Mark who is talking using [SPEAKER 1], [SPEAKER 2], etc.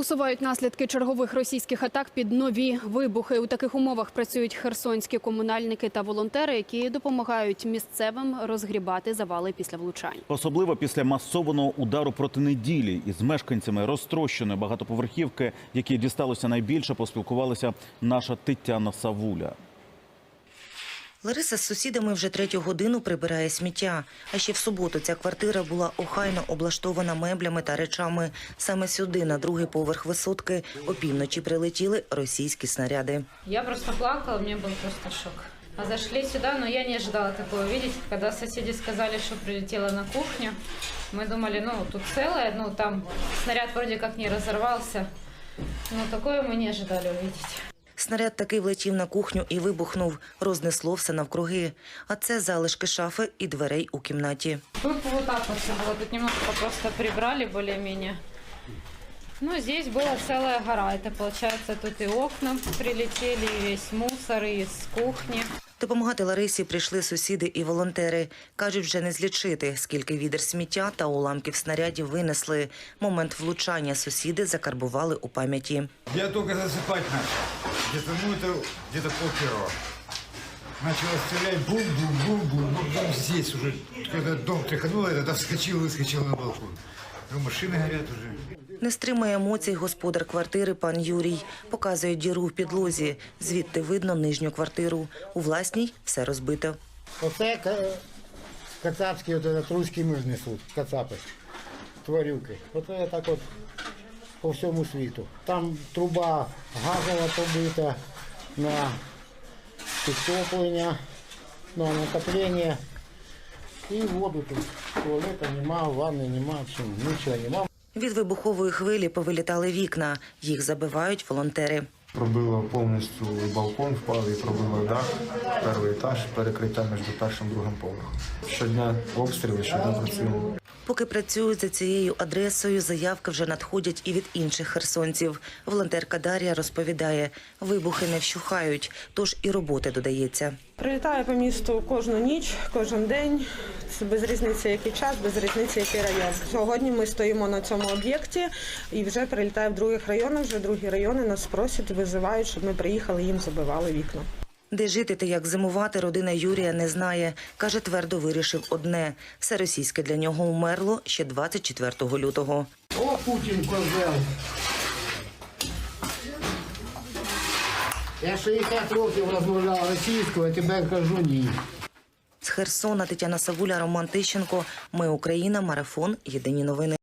[SPEAKER 1] Усувають наслідки чергових російських атак під нові вибухи. У таких умовах працюють херсонські комунальники та волонтери, які допомагають місцевим розгрібати завали після влучань.
[SPEAKER 2] Особливо після масованого удару проти неділі із мешканцями розтрощеної багатоповерхівки, які дісталося найбільше, поспілкувалася наша Тетяна Савуля.
[SPEAKER 3] Лариса з сусідами вже третю годину прибирає сміття. А ще в суботу ця квартира була охайно облаштована меблями та речами. Саме сюди, на другий поверх висотки, опівночі прилетіли російські снаряди.
[SPEAKER 4] Я просто плакала, мне был просто шок. А зашли сюда, но я не ожидала такого видеть. Когда соседи сказали, что прилетела на кухню, мы думали, ну, тут целое, ну, там снаряд вроде как не разорвался. Но такое мы не ожидали увидеть.
[SPEAKER 3] Снаряд таки влетів на кухню і вибухнув. Рознесло все навкруги. А це залишки шафи і дверей у кімнаті.
[SPEAKER 4] Тут вот так вот все было. Тут немножко просто прибрали более-менее. Ну, здесь была целая гора. Это, получается, тут и окна прилетели, и весь мусор, и с кухни.
[SPEAKER 3] Допомагати Ларисі прийшли сусіди і волонтери. Кажуть, вже не злічити, скільки відер сміття та уламків снарядів винесли. Момент влучання сусіди закарбували у пам'яті.
[SPEAKER 5] Я только засыпать начал. Где-то, ну, это где-то пол первого. Начало стрелять, бум-бум-бум-бум. Ну, там здесь уже, когда дом тряханул, я тогда вскочил, выскочил на балкон. Ну, машины горят уже.
[SPEAKER 3] Не стримує емоцій господар квартири пан Юрій. Показує діру в підлозі. Звідти видно нижню квартиру. У власній все розбито.
[SPEAKER 6] Оце ка- кацапський от руський мир несуть, кацапи, тварюки. Оце так от по всьому світу. Там труба газова побита на підтоплення, на натоплення. І воду тут. Туалета нема, ванни нема, нічого нема.
[SPEAKER 3] Від вибухової хвилі повилітали вікна. Їх забивають волонтери.
[SPEAKER 7] Пробило повністю балкон впав і пробило дах, перший етаж, перекриття між першим і другим поверхом. Щодня обстріли, щодня працюємо.
[SPEAKER 3] Поки працюють за цією адресою, заявки вже надходять і від інших херсонців. Волонтерка Дар'я розповідає, вибухи не вщухають, тож і роботи додається.
[SPEAKER 8] Прилітає по місту кожну ніч, кожен день. Без різниці, який час, без різниці, який район. Сьогодні ми стоїмо на цьому об'єкті і вже прилітає в других районах. Вже другі райони нас просять, визивають, щоб ми приїхали, їм забивали вікна.
[SPEAKER 3] Де жити та як зимувати, родина Юрія не знає. Каже, твердо вирішив одне. Все російське для нього умерло ще 24 лютого.
[SPEAKER 6] О, Путін козел! Я 60 років розмовляв російською, а тебе кажу ні.
[SPEAKER 3] З Херсона Тетяна Савуля, Роман Тищенко. Ми Україна. Марафон. Єдині новини.